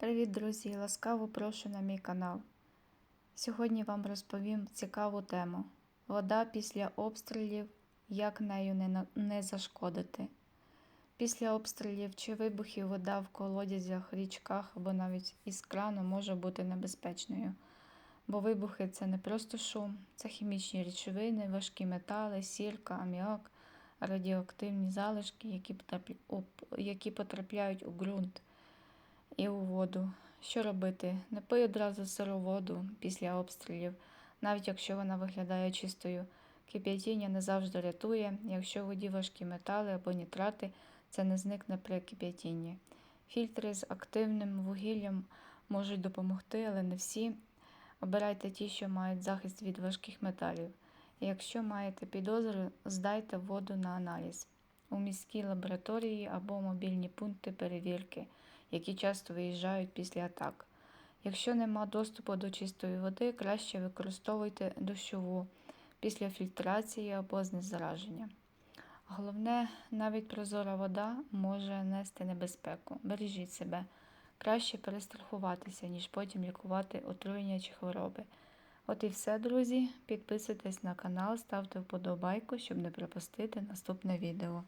Привіт, друзі! Ласкаво прошу на мій канал. Сьогодні вам розповім цікаву тему: вода після обстрілів, як нею не, не зашкодити. Після обстрілів чи вибухів вода в колодязях, річках або навіть із крану може бути небезпечною. Бо вибухи це не просто шум, це хімічні речовини, важкі метали, сірка, аміак, радіоактивні залишки, які потрапляють у ґрунт і у воду. Що робити? Не пий одразу сиру воду після обстрілів, навіть якщо вона виглядає чистою. Кип'ятіння не завжди рятує. Якщо в воді важкі метали або нітрати, це не зникне при кип'ятінні. Фільтри з активним вугіллям можуть допомогти, але не всі. Обирайте ті, що мають захист від важких металів. Якщо маєте підозри, здайте воду на аналіз у міській лабораторії або мобільні пункти перевірки, які часто виїжджають після атак. Якщо нема доступу до чистої води, краще використовуйте дощову після фільтрації або знезараження. Головне, навіть прозора вода може нести небезпеку. Бережіть себе. Краще перестрахуватися, ніж потім лікувати отруєння чи хвороби. От і все, друзі. Підписуйтесь на канал, ставте вподобайку, щоб не пропустити наступне відео.